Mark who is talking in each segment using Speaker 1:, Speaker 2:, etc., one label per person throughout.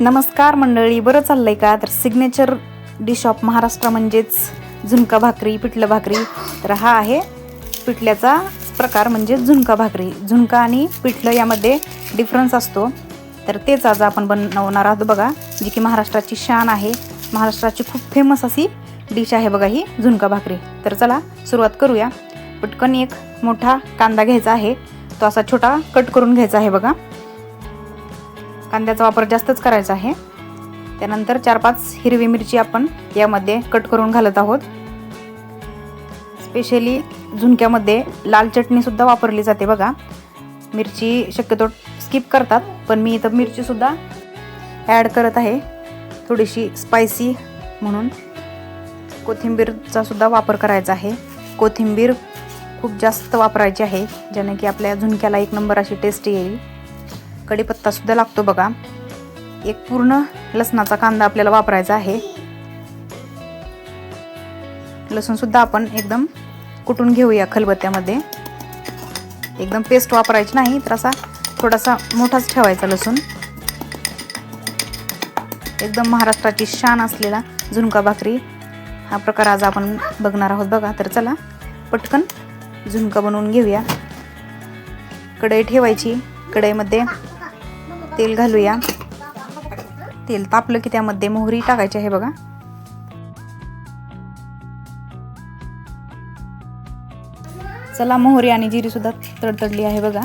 Speaker 1: नमस्कार मंडळी बरं चाललंय का? तर सिग्नेचर डिश ऑफ महाराष्ट्र म्हणजेच झुणका भाकरी पिठलं भाकरी. तर हा आहे पिठल्याचा प्रकार म्हणजे झुणका भाकरी. झुणका आणि पिठलं यामध्ये डिफरन्स असतो. तर तेच आज आपण बनवणार आहोत बघा जी की महाराष्ट्राची शान आहे. महाराष्ट्राची खूप फेमस अशी डिश आहे बघा ही झुणका भाकरी. तर चला सुरुवात करूया. पटकन एक मोठा कांदा घ्यायचा आहे. तो असा छोटा कट करून घ्यायचा आहे बघा. कांद्याचा वापर जास्तच करायचा आहे. त्यानंतर चार पाच हिरवी मिरची आपण यामध्ये कट करून घालत आहोत. स्पेशली झुणक्यामध्ये लाल चटणीसुद्धा वापरली जाते बघा. मिरची शक्यतो स्किप करतात पण मी इथं मिरचीसुद्धा ॲड करत आहे. थोडीशी स्पायसी म्हणून. कोथिंबीरचा सुद्धा वापर करायचा आहे. कोथिंबीर खूप जास्त वापरायची आहे ज्याने की आपल्या झुणक्याला एक नंबर अशी टेस्ट येईल. कढीपत्तासुद्धा लागतो बघा. एक पूर्ण लसणाचा कांदा आपल्याला वापरायचा आहे. लसूणसुद्धा आपण एकदम कुटून घेऊया खलबत्त्यामध्ये. एकदम पेस्ट वापरायची नाही तर असा थोडासा मोठाच ठेवायचा लसूण. एकदम महाराष्ट्राची शान असलेला झुणका भाकरी हा प्रकार आज आपण बघणार आहोत बघा. तर चला पटकन झुणका बनवून घेऊया. कढई ठेवायची. कढईमध्ये तेल घालूया. तेल तापलं की त्यामध्ये मोहरी टाकायची आहे बघा. चला मोहरी आणि जिरी सुद्धा तडतडली आहे बघा.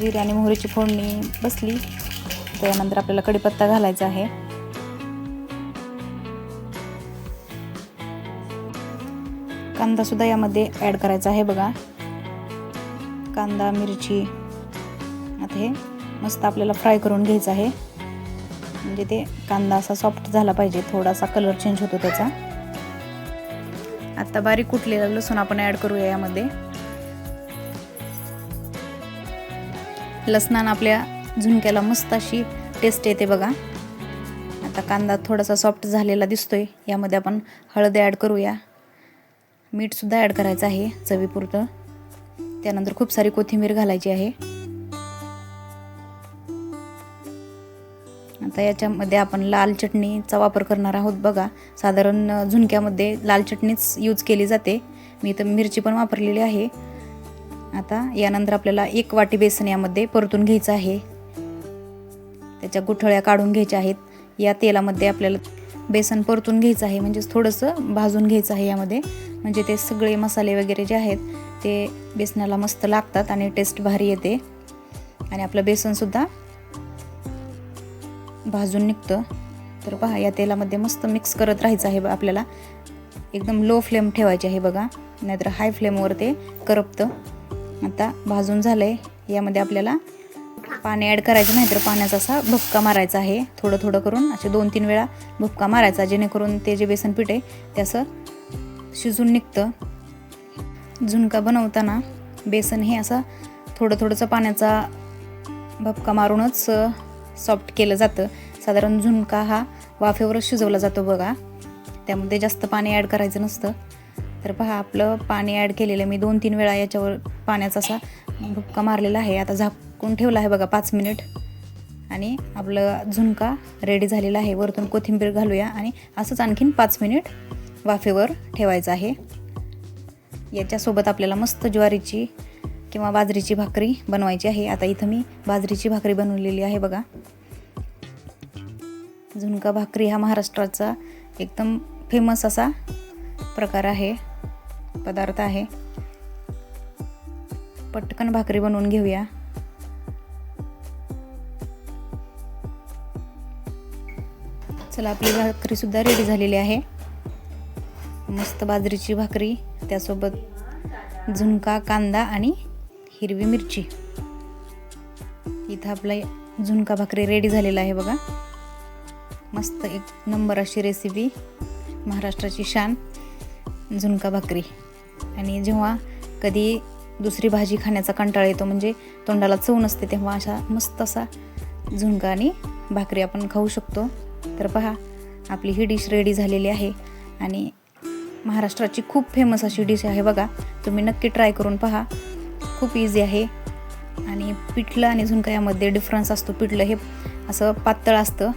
Speaker 1: जिरी आणि मोहरीची फोडणी बसली. त्यानंतर आपल्याला कढीपत्ता घालायचा आहे. कांदा सुद्धा यामध्ये ॲड करायचा आहे बघा. कांदा मिरची आता हे मस्त आपल्याला फ्राय करून घ्यायचं आहे. म्हणजे ते कांदा असा सॉफ्ट झाला पाहिजे. थोडासा कलर चेंज होतो त्याचा. आत्ता बारीक कुटलेला लसूण आपण ॲड करूया यामध्ये. लसणानं आपल्या झुणक्याला मस्त अशी टेस्ट येते बघा. आता कांदा थोडासा सॉफ्ट झालेला दिसतोय. यामध्ये आपण हळद ॲड करूया. मीठसुद्धा ॲड करायचं आहे चवीपुरतं. त्यानंतर खूप सारी कोथिंबीर घालायची आहे. आता याच्यामध्ये आपण लाल चटणीचा वापर करणार आहोत बघा. साधारण झुणक्यामध्ये लाल चटणीच यूज केली जाते. मी इथं मिरची पण वापरलेली आहे. आता यानंतर आपल्याला एक वाटी बेसन यामध्ये परतून घ्यायचं आहे. त्याच्या गुठळ्या काढून घ्यायच्या आहेत. या तेलामध्ये आपल्याला बेसन परतून घ्यायचं आहे. म्हणजेच थोडंसं भाजून घ्यायचं आहे यामध्ये. म्हणजे ते सगळे मसाले वगैरे जे आहेत ते बेसनाला मस्त लागतात आणि टेस्ट भारी येते. आणि आपलं बेसनसुद्धा भाजून निघतं. तर पहा या तेलामध्ये मस्त मिक्स करत राहायचं आहे आपल्याला. एकदम लो फ्लेम ठेवायची आहे बघा. नाहीतर हाय फ्लेमवर ते करपतं. आता भाजून झालं आहे यामध्ये आपल्याला पाणी ॲड करायचं नाही तर पाण्याचा असा भुपका मारायचा आहे. थोडं थोडं करून असे दोन तीन वेळा भुपका मारायचा जेणेकरून ते जे बेसन पीठ आहे ते असं शिजून निघतं. झुणका बनवताना बेसन हे असं थोडं थोडंसं पाण्याचा भपका मारूनच सॉफ्ट केलं जातं. साधारण झुणका हा वाफेवरच शिजवला जातो बघा. त्यामध्ये जास्त पाणी ॲड करायचं नसतं. तर पहा आपलं पाणी ॲड केलेलं मी दोन तीन वेळा याच्यावर पाण्याचा असा भुक्का मारलेला आहे. आता झाकून ठेवला आहे बघा पाच मिनिट आणि आपलं झुणका रेडी झालेला आहे. वरतून कोथिंबीर घालूया आणि असंच आणखीन पाच मिनिट वाफेवर ठेवायचं आहे. याच्यासोबत आपल्याला मस्त ज्वारीची किंवा बाजरीची भाकरी बनवायची आहे. आता इथं मी बाजरीची भाकरी बनवलेली आहे बघा. झुणका भाकरी हा महाराष्ट्राचा एकदम फेमस असा प्रकार आहे पदार्थ आहे. पटकन भाकरी बनवून घेऊया. चला आपली भाकरीसुद्धा रेडी झालेली आहे. मस्त बाजरीची भाकरी त्यासोबत झुणका कांदा आणि हिरवी मिरची. इथं आपला झुणका भाकरी रेडी झालेला आहे बघा. मस्त एक नंबर अशी रेसिपी महाराष्ट्राची शान झुणका भाकरी. आणि जेव्हा कधी दुसरी भाजी खाण्याचा कंटाळा येतो म्हणजे तोंडाला चव नसते तेव्हा अशा मस्त असा झुणका आणि भाकरी आपण खाऊ शकतो. तर पहा आपली ही डिश रेडी झालेली आहे. आणि महाराष्ट्राची खूप फेमस अशी डिश आहे बघा. तुम्ही नक्की ट्राय करून पहा. खूप इझी आहे. आणि पिठलं आणि झुणका यामध्ये डिफरन्स असतो. पिठलं हे असं पातळ असतं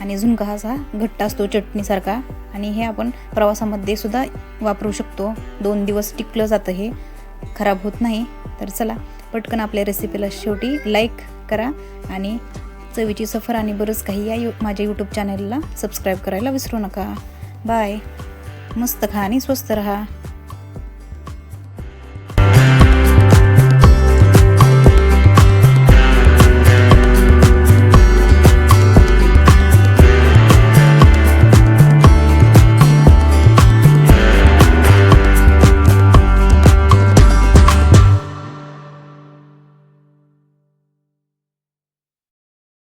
Speaker 1: आणि झुणका हा असा घट्ट असतो चटणीसारखा. आणि हे आपण प्रवासामध्ये सुद्धा वापरू शकतो. दोन दिवस टिकलं जातं हे. खराब होत नाही. तर चला पटकन आपल्या रेसिपीला शेवटी लाईक करा आणि चवीची सफर आणि बरंच काही या यू माझ्या यूट्यूब चॅनलला सबस्क्राईब करायला विसरू नका. बाय मस्त खा आणि स्वस्त रहा.